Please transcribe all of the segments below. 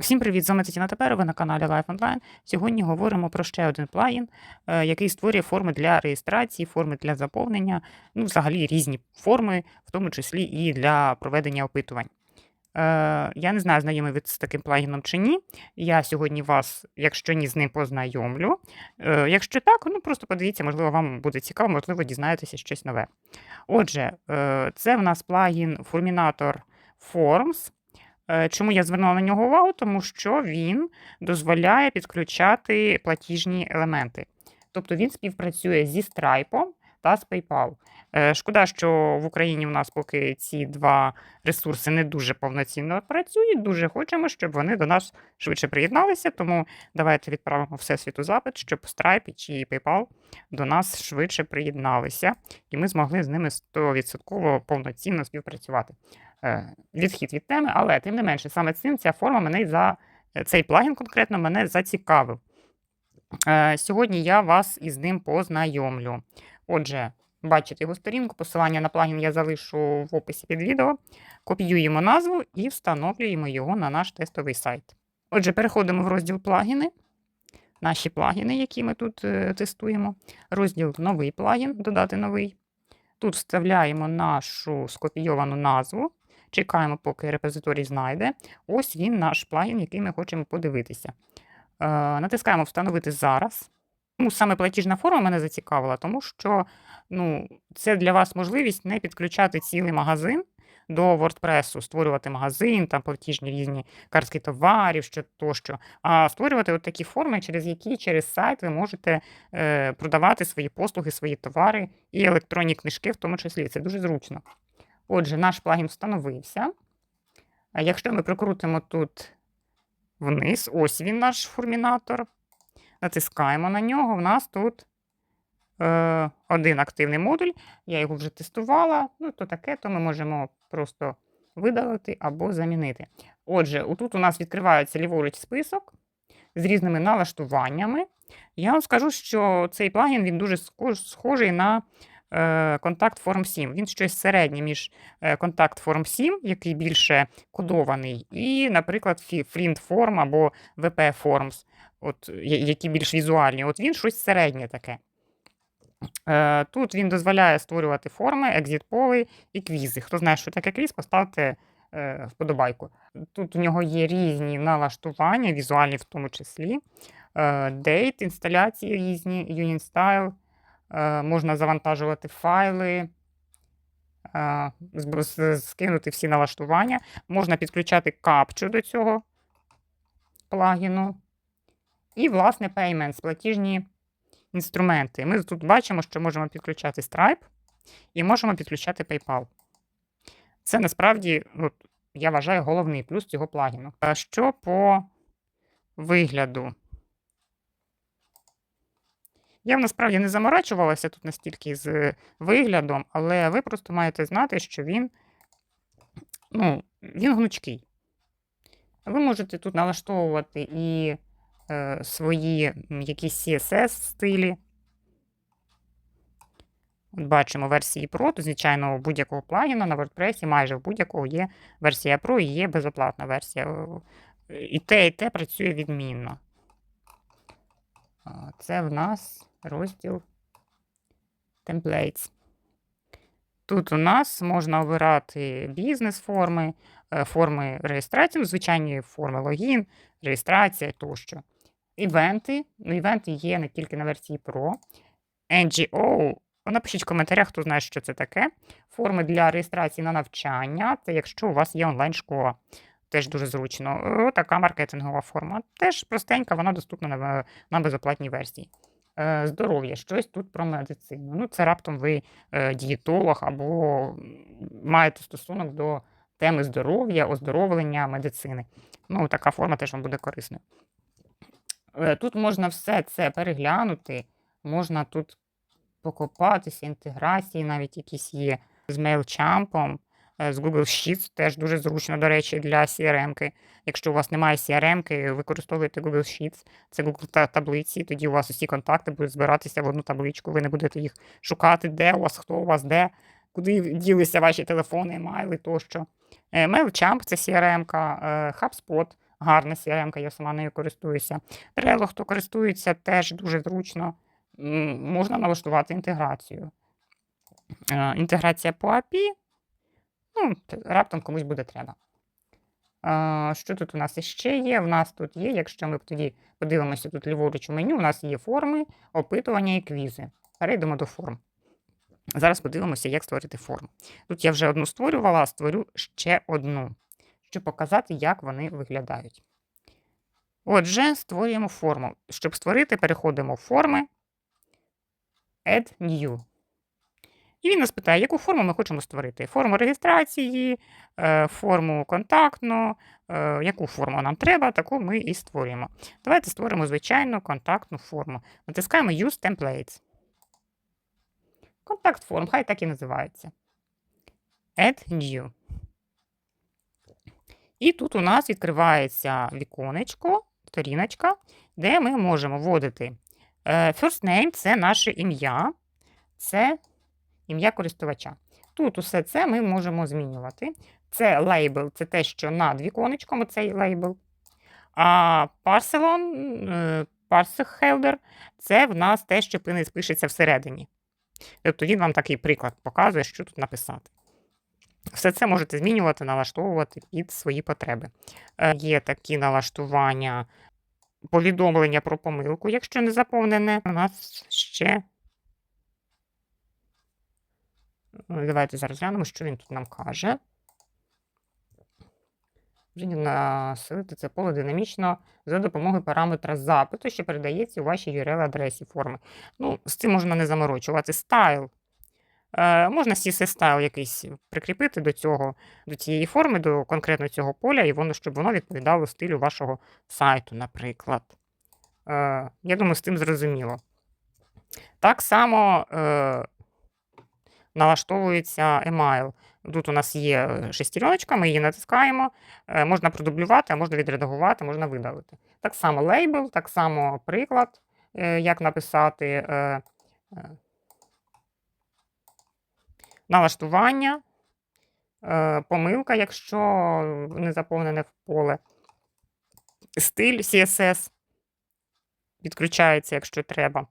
Всім привіт! З вами Тетяна Тепер, на каналі Life Online. Сьогодні говоримо про ще один плагін, е, який створює форми для реєстрації, форми для заповнення, ну, взагалі різні форми, в тому числі і для проведення опитувань. Е, Я не знаю, знайомий ви з таким плагіном чи ні. Я сьогодні вас, якщо ні, з ним познайомлю. Е, Якщо так, ну просто подивіться, можливо, вам буде цікаво, можливо, дізнаєтеся щось нове. Отже, це в нас плагін Fulminator Forms. Е, Чому я звернула на нього увагу? Тому що він дозволяє підключати платіжні елементи. Тобто він співпрацює зі Stripe та з PayPal. Е, Шкода, що в Україні у нас поки ці два ресурси не дуже повноцінно працюють. Дуже хочемо, щоб вони до нас швидше приєдналися. Тому давайте відправимо всесвіту запит, щоб Stripe чи PayPal до нас швидше приєдналися, і ми змогли з ними 100% повноцінно співпрацювати відхід від теми, але тим не менше, саме цим ця форма мене за е, цей плагін конкретно мене зацікавив. Е, Сьогодні я вас із ним познайомлю. Отже, бачите його сторінку, посилання на плагін я залишу в описі під відео. Копіюємо назву і встановлюємо його на наш тестовий сайт. Отже, переходимо в розділ плагіни. Наші плагіни, які ми тут е, тестуємо. Розділ новий плагін, додати новий. Тут вставляємо нашу скопійовану назву. Чекаємо, поки репозиторій знайде. Ось він наш плагін, який ми хочемо подивитися. Е, натискаємо Встановити зараз. Ну, саме платіжна форма мене зацікавила, тому що ну, це для вас можливість не підключати цілий магазин до WordPress, створювати магазин, там платіжні різні картки товарів, що тощо, а створювати от такі форми, через які через сайт ви можете е, продавати свої послуги, свої товари і електронні книжки, в тому числі. Це дуже зручно. Отже, наш плагін встановився. Якщо ми прикрутимо тут вниз, ось він наш формінатор. Натискаємо на нього. В нас тут е, один активний модуль. Я його вже тестувала. Ну, то таке, то ми можемо просто видалити або замінити. Отже, отут у нас відкривається ліворуч список з різними налаштуваннями. Я вам скажу, що цей плагін він дуже схожий на е, Contact Form 7. Він щось середнє між е, Contact Form 7, який більше кодований, і, наприклад, Form або WP Forms, які більш візуальні. От він щось середнє таке. Е, Тут він дозволяє створювати форми, екзит-поли і квізи. Хто знає, що таке квіз, поставте вподобайку. Тут у нього є різні налаштування, візуальні в тому числі. Дейт, інсталяції різні, Union Style. Е, Можна завантажувати файли, е, скинути всі налаштування. Можна підключати капчу до цього плагіну. І, власне, payments, платіжні інструменти. Ми тут бачимо, що можемо підключати Stripe і можемо підключати PayPal. Це насправді, я вважаю, головний плюс цього плагіну. Що по вигляду? Я насправді не заморачувалася тут настільки з виглядом, але ви просто маєте знати, що він, ну, він гнучкий. Ви можете тут налаштовувати і е, свої якісь CSS стилі. От бачимо версії Pro, то, звичайно, у будь-якого плагіна на WordPress, майже в будь-якого є версія Pro і є безоплатна версія. І те, і те працює відмінно. Це в нас розділ Templates. Тут у нас можна обирати бізнес-форми, е, форми реєстрації, ну, звичайні форми логін, реєстрація тощо. Івенти. Ну, івенти є не тільки на версії Pro. NGO. Напишіть в коментарях, хто знає, що це таке. Форми для реєстрації на навчання. Це якщо у вас є онлайн-школа. Теж дуже зручно. Така маркетингова форма. Теж простенька, вона доступна на, на безоплатній версії. Е, Здоров'я, щось тут про медицину. Ну, це раптом ви е, дієтолог або маєте стосунок до теми здоров'я, оздоровлення, медицини. Ну, така форма теж вам буде корисною. Е, Тут можна все це переглянути, можна тут покопатися, інтеграції навіть якісь є з MailChimp, з Google Sheets, теж дуже зручно, до речі, для CRM-ки. Якщо у вас немає CRM-ки, використовуєте Google Sheets, це Google таблиці, тоді у вас усі контакти будуть збиратися в одну табличку, ви не будете їх шукати, де у вас, хто у вас, де, куди ділися ваші телефони, емайли тощо. Е, MailChimp – це CRM-ка, е, HubSpot гарна CRM, я сама нею користуюся. Trello, хто користується, теж дуже зручно. Можна налаштувати інтеграцію. Е, Інтеграція по API. Ну, раптом комусь буде треба. Що тут у нас іще є? У нас тут є, якщо ми тоді подивимося тут ліворуч у меню, у нас є форми, опитування і квізи. Перейдемо до форм. Зараз подивимося, як створити форму. Тут я вже одну створювала, створю ще одну, щоб показати, як вони виглядають. Отже, створюємо форму. Щоб створити, переходимо в форми, Add New. І він нас питає, яку форму ми хочемо створити. Форму реєстрації, е, форму контактну, е, яку форму нам треба, таку ми і створюємо. Давайте створимо звичайну контактну форму. Натискаємо Use Templates. Контакт форм, хай так і називається. Add New. І тут у нас відкривається віконечко, сторіночка, де ми можемо вводити е, first name це наше ім'я, це ім'я користувача. Тут усе це ми можемо змінювати. Це лейбл, це те, що над віконечком, цей лейбл. А е, parseholder – це в нас те, що пини- пишеться всередині. Тобто він вам такий приклад показує, що тут написати. Все це можете змінювати, налаштовувати під свої потреби. Е, Є такі налаштування, повідомлення про помилку, якщо не заповнене. У нас ще. Е, Давайте зараз глянемо, що він тут нам каже. Вже населити це поле динамічно за допомогою параметра запиту, що передається у вашій URL-адресі форми. Ну, з цим можна не заморочувати. Стайл. Е, можна CSS стайл якийсь прикріпити до цього, до цієї форми, до конкретно цього поля, і воно, щоб воно відповідало стилю вашого сайту, наприклад. Е, я думаю, з тим зрозуміло. Так само е, налаштовується email. Тут у нас є е, шестереночка, ми її натискаємо. Е, Можна продублювати, а можна відредагувати, можна видалити. Так само лейбл, так само приклад, е, як написати. Налаштування, помилка, якщо не заповнене в поле. Стиль CSS підключається, якщо треба.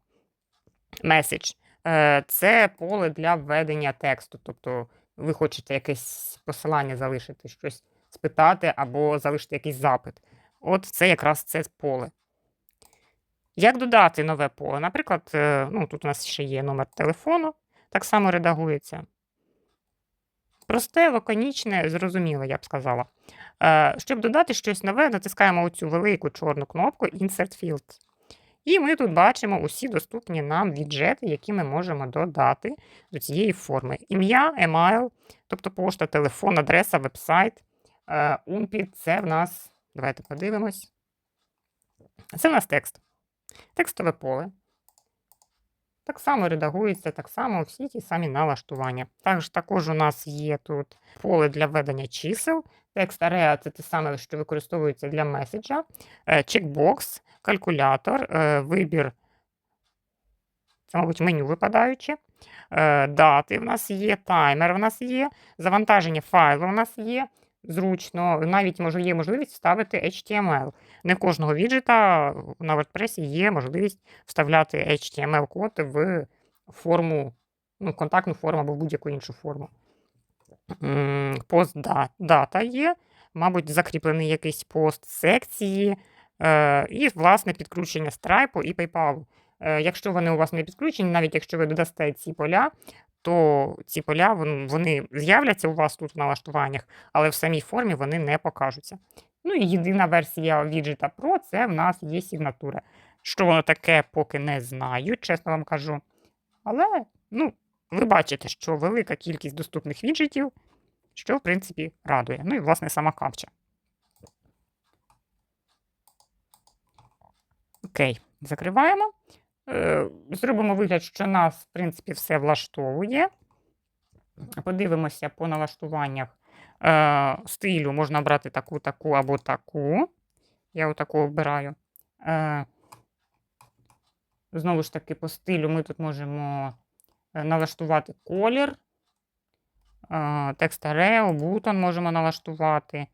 Меседж. Е, Це поле для введення тексту. Тобто ви хочете якесь посилання залишити, щось спитати або залишити якийсь запит. От це якраз це поле. Як додати нове поле? Наприклад, е, ну, тут у нас ще є номер телефону, так само редагується. Просте, лаконічне, зрозуміле, я б сказала. Е, Щоб додати щось нове, натискаємо оцю велику чорну кнопку Insert Field. І ми тут бачимо усі доступні нам віджети, які ми можемо додати до цієї форми. Ім'я, емайл, тобто пошта, телефон, адреса, вебсайт. Е, Умпі це в нас, давайте подивимось. Це в нас текст. Текстове поле. Так само редагується, так само всі ті самі налаштування. Також, також у нас є тут поле для введення чисел. Текст area це те саме, що використовується для меседжа, е, чекбокс, калькулятор, е, вибір, це, мабуть, меню випадаюче. Е, Дати в нас є, таймер в нас є, завантаження файлу в нас є. Зручно, навіть може, є можливість вставити HTML. Не кожного віджита на WordPress є можливість вставляти HTML-код в форму, ну, контактну форму або будь-яку іншу форму. Пост дата є, мабуть, закріплений якийсь пост секції, е, і, власне, підключення Stripe і PayPal. Е, Якщо вони у вас не підключені, навіть якщо ви додасте ці поля, то ці поля вони з'являться у вас тут в налаштуваннях, але в самій формі вони не покажуться. Ну і єдина версія віджита Pro це в нас є сигнатура. Що воно таке, поки не знаю, чесно вам кажу. Але, ну, ви бачите, що велика кількість доступних віджитів, що, в принципі, радує. Ну і, власне, сама капча. Окей, закриваємо. Е, Зробимо вигляд, що нас, в принципі, все влаштовує. Подивимося по налаштуваннях е, стилю. Можна обрати таку, таку або таку. Я отаку обираю. Е, Знову ж таки, по стилю ми тут можемо налаштувати колір. Текст Areo, бутон можемо налаштувати.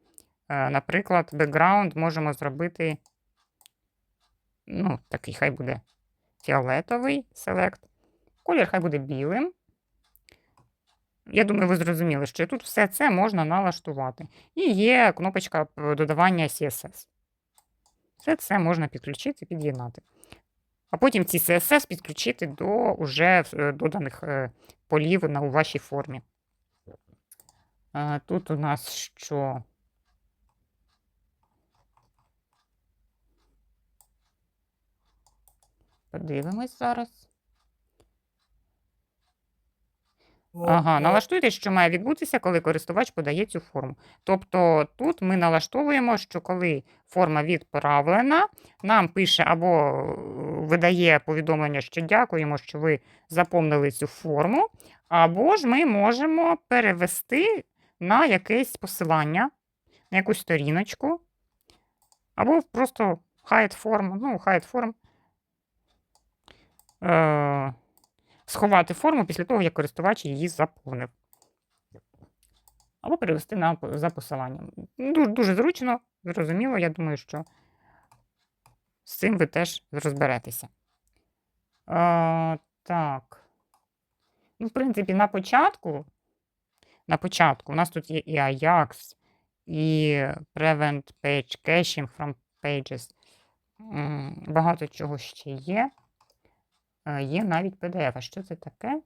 Наприклад, background можемо зробити. Ну, такий хай буде фіолетовий select. Колір хай буде білим. Я думаю, ви зрозуміли, що тут все це можна налаштувати. І є кнопочка додавання CSS. Все це можна підключити, під'єднати. А потім ці CSS підключити до уже е, доданих е, полів на, у вашій формі. Тут у нас що? Подивимось зараз. Ага, налаштуйте, що має відбутися, коли користувач подає цю форму. Тобто тут ми налаштовуємо, що коли форма відправлена, нам пише або е, видає повідомлення, що дякуємо, що ви заповнили цю форму, або ж ми можемо перевести на якесь посилання, на якусь сторіночку, або просто hide form, ну, hide form. Е- сховати форму після того, як користувач її заповнив. Або перевести на, за посиланням. Дуже, дуже зручно, зрозуміло, я думаю, що з цим ви теж розберетеся. А, так. Ну, в принципі, на початку, на початку у нас тут є і Ajax, і Prevent Page Caching from Pages. Багато чого ще є. Е, Є навіть PDF. А що це таке?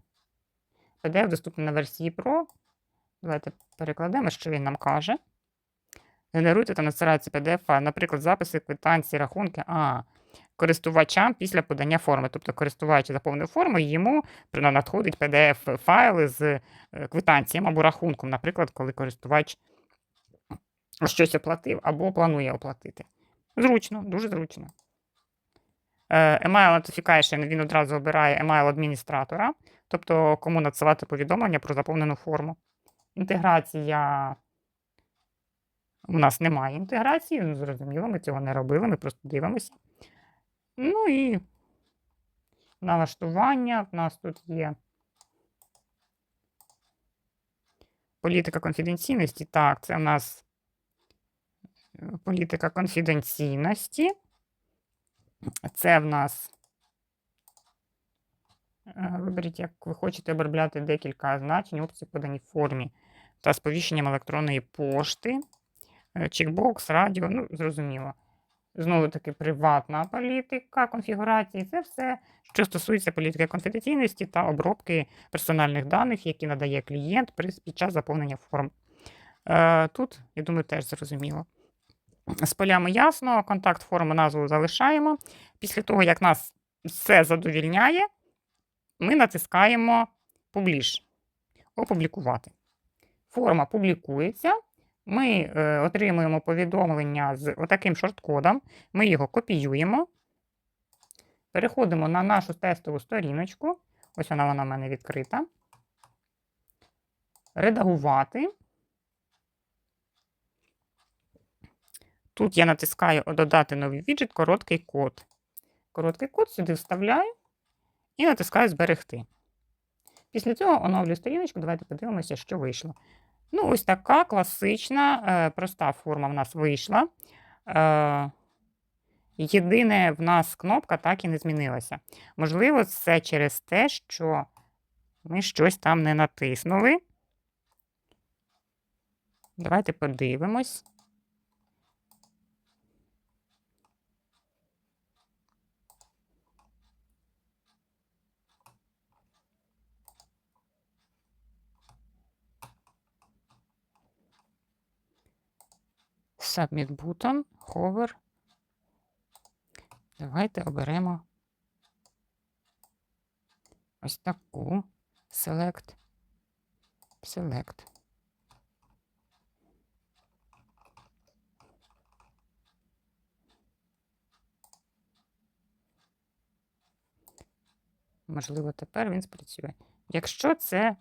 PDF доступний на версії Pro. Давайте перекладемо, що він нам каже. Генеруйте та надсилається PDF, наприклад, записи, квитанції, рахунки. А, користувачам після подання форми. Тобто користувач заповнив форму, йому надходить PDF-файли з е, квитанціям або рахунком, наприклад, коли користувач щось оплатив або планує оплатити. Зручно, дуже зручно. Е, Email Notification він одразу обирає email адміністратора, тобто кому надсилати повідомлення про заповнену форму. Інтеграція. У нас немає інтеграції, ну, зрозуміло, ми цього не робили, ми просто дивимося. Ну і налаштування в нас тут є. Політика конфіденційності. Так, це в нас е, політика конфіденційності. Це в нас. е, Виберіть, як ви хочете обробляти декілька значень, опцій в формі та сповіщенням електронної пошти. Е, Чекбокс, радіо, ну, зрозуміло. Знову таки, приватна політика конфігурації. Це все, що стосується політики конфіденційності та обробки персональних даних, які надає клієнт під час заповнення форм. Е, Тут, я думаю, теж зрозуміло. З полями ясно, контакт форми назву залишаємо. Після того, як нас все задовільняє, ми натискаємо Publish. Опублікувати. Форма публікується. Ми е, отримуємо повідомлення з отаким шорткодом. Ми його копіюємо. Переходимо на нашу тестову сторіночку. Ось вона, вона в мене відкрита. Редагувати. Тут я натискаю додати новий віджит, короткий код. Короткий код сюди вставляю і натискаю зберегти. Після цього оновлю сторіночку. Давайте подивимося, що вийшло. Ну, ось така класична, е, проста форма в нас вийшла. Е, єдине, в нас кнопка так і не змінилася. Можливо, це через те, що ми щось там не натиснули. Давайте подивимось. Submit button, hover. Давайте оберемо ось таку. Select. Select. Можливо, тепер він спрацює. Якщо це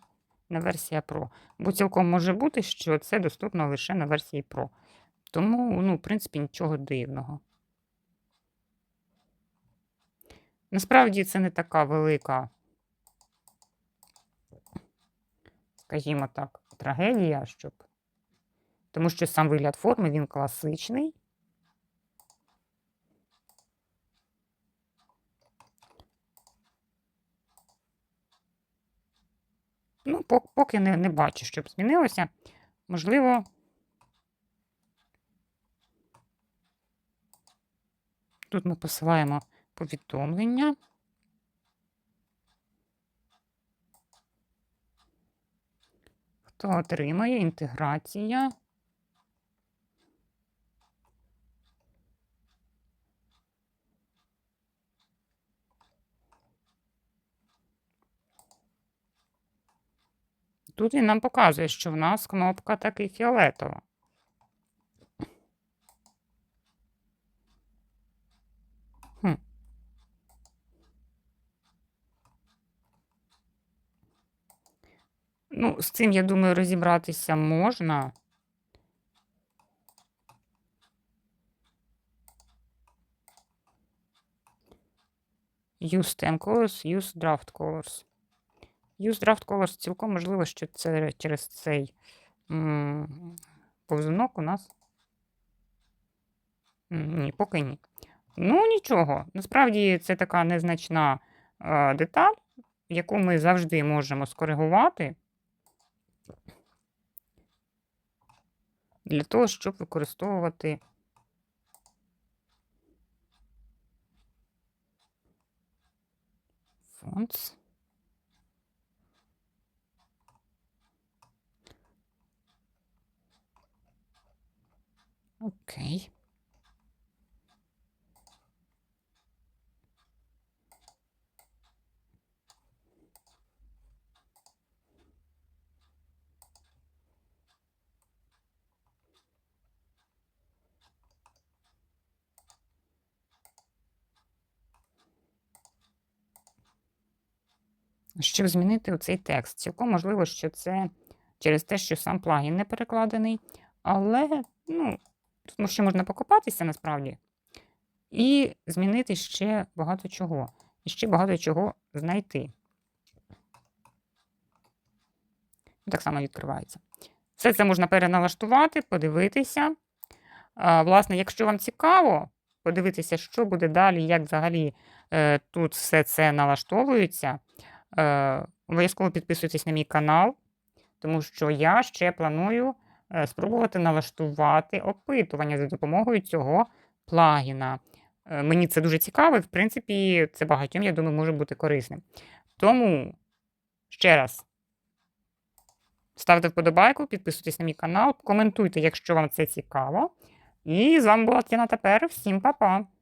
не версія Pro. Бо цілком може бути, що це доступно лише на версії Pro. Тому, ну, в принципі, нічого дивного. Насправді це не така велика, скажімо так, трагедія, щоб Тому що сам вигляд форми він класичний. Ну, поки не, не бачу, щоб змінилося. Можливо, тут ми посилаємо повідомлення. Хто отримає інтеграція? Тут він нам показує, що в нас кнопка таки фіолетова. Ну, з цим, я думаю, розібратися можна. Use stem colors, use draft colors. Use draft colors цілком можливо, що це через цей повзунок у нас. Ні, поки ні. Ну, нічого. Насправді це така незначна е, деталь, яку ми завжди можемо скоригувати для того, щоб використовувати fonts. Окей. Щоб змінити оцей текст, цілком можливо, що це через те, що сам плагін не перекладений, але ну, тут ще можна покопатися насправді і змінити ще багато чого. І ще багато чого знайти. Так само відкривається. Все це можна переналаштувати, подивитися. А, Власне, якщо вам цікаво, подивитися, що буде далі, як взагалі е, тут все це налаштовується. Е, Обов'язково підписуйтесь на мій канал, тому що я ще планую е, спробувати налаштувати опитування за допомогою цього плагіна. Е, Мені це дуже цікаво, і, в принципі, це багатьом, я думаю, може бути корисним. Тому ще раз. Ставте вподобайку, підписуйтесь на мій канал, коментуйте, якщо вам це цікаво. І з вами була Тіна тепер. Всім па-па!